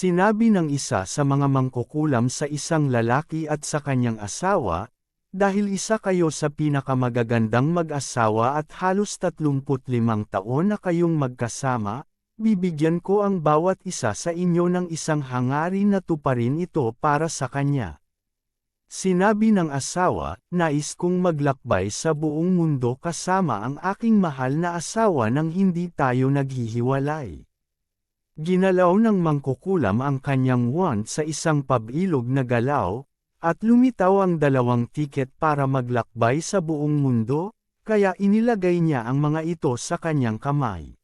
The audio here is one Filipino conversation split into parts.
Sinabi ng isa sa mga mangkukulam sa isang lalaki at sa kanyang asawa, dahil isa kayo sa pinakamagagandang mag-asawa at halos 35 taon na kayong magkasama, bibigyan ko ang bawat isa sa inyo ng isang hangarin na tuparin ito para sa kanya. Sinabi ng asawa, nais kong maglakbay sa buong mundo kasama ang aking mahal na asawa nang hindi tayo naghihiwalay. Ginalaw ng mangkukulam ang kanyang wand sa isang pabilog na galaw, at lumitaw ang dalawang tiket para maglakbay sa buong mundo, kaya inilagay niya ang mga ito sa kanyang kamay.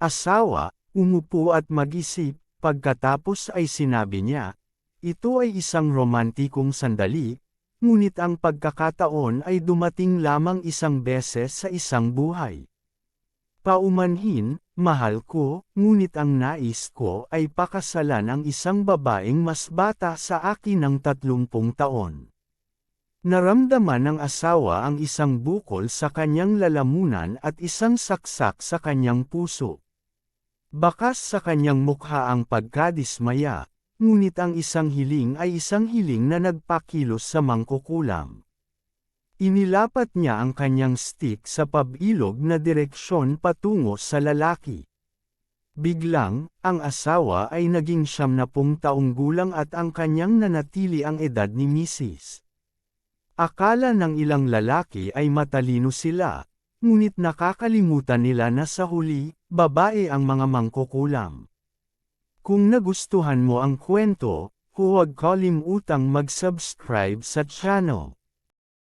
Asawa, umupo at mag-isip, pagkatapos ay sinabi niya, ito ay isang romantikong sandali, ngunit ang pagkakataon ay dumating lamang isang beses sa isang buhay. Paumanhin, mahal ko, ngunit ang nais ko ay pakasalan ang isang babaeng mas bata sa akin ng tatlumpung taon. Naramdaman ng asawa ang isang bukol sa kanyang lalamunan at isang saksak sa kanyang puso. Bakas sa kanyang mukha ang pagkadismaya, ngunit ang isang hiling ay isang hiling na nagpakilos sa mangkukulam. Inilapat niya ang kanyang stick sa pabilog na direksyon patungo sa lalaki. Biglang, ang asawa ay naging siyam na pung taong gulang at ang kanyang nanatili ang edad ni Mrs. Akala ng ilang lalaki ay matalino sila, ngunit nakakalimutan nila na sa huli, babae ang mga mangkukulam. Kung nagustuhan mo ang kwento, huwag kalimutang mag-subscribe sa channel.